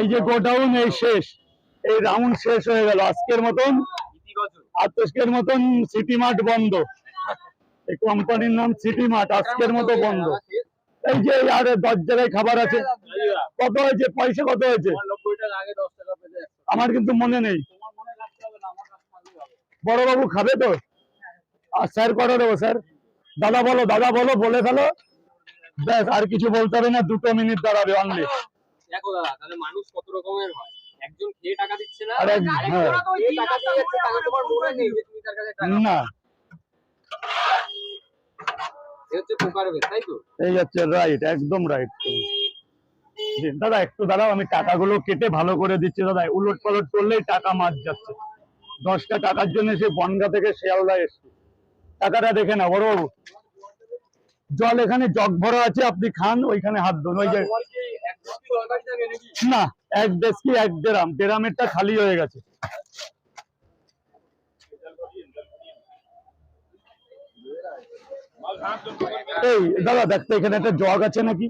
এই যে গোডাউন এই শেষ। এই রাউন্ড শেষ হয়ে গেল। আজকের মতন আজকের মতন সিটি মার্ট বন্ধ। এই কোম্পানির নাম সিটি মার্ট আজকের মতো বন্ধ। এই যে আর দশ জায়গায় খাবার আছে। কত হয়েছে? পয়সা কত হয়েছে? আমার কিন্তু মনে নেই। বড়বাবু খাবে তো? আর স্যার কটা দেবো স্যার দাদা বলো দাদা বলো, বলে ফেলো। ব্যাস, আর কিছু বলতে হবে না। দুটো মিনিট দাঁড়াবে অনলি দেখো দাদা তাহলে মানুষ কত রকমের হয়? একজন খেয়ে টাকা দিচ্ছে না আরে হ্যাঁ। টাকা দিয়ে যাচ্ছে টাকা তোমার মনে নেই যে তুমি তার কাছে টাকা না। হচ্ছে পোকার তাই তো? এই হচ্ছে রাইট একদম রাইট দাদা একটু দাঁড়াও আমি টাকাগুলো কেটে ভালো করে দিচ্ছি। দাদা উলট পালট করলেই টাকা মার যাচ্ছে। দশটা টাকার জন্য সে বনগা থেকে শিয়ালদা এসছে। টাকাটা দেখে না বড় জল এখানে জগ ভরা আছে আপনি খান ওইখানে হাত ধরুন ওই যে কি এক দুটি কি না এক ডেরাম ডেরামেরটা খালি হয়ে গেছে। এই, দাদা, দেখতে এখানে একটা জগ আছে নাকি?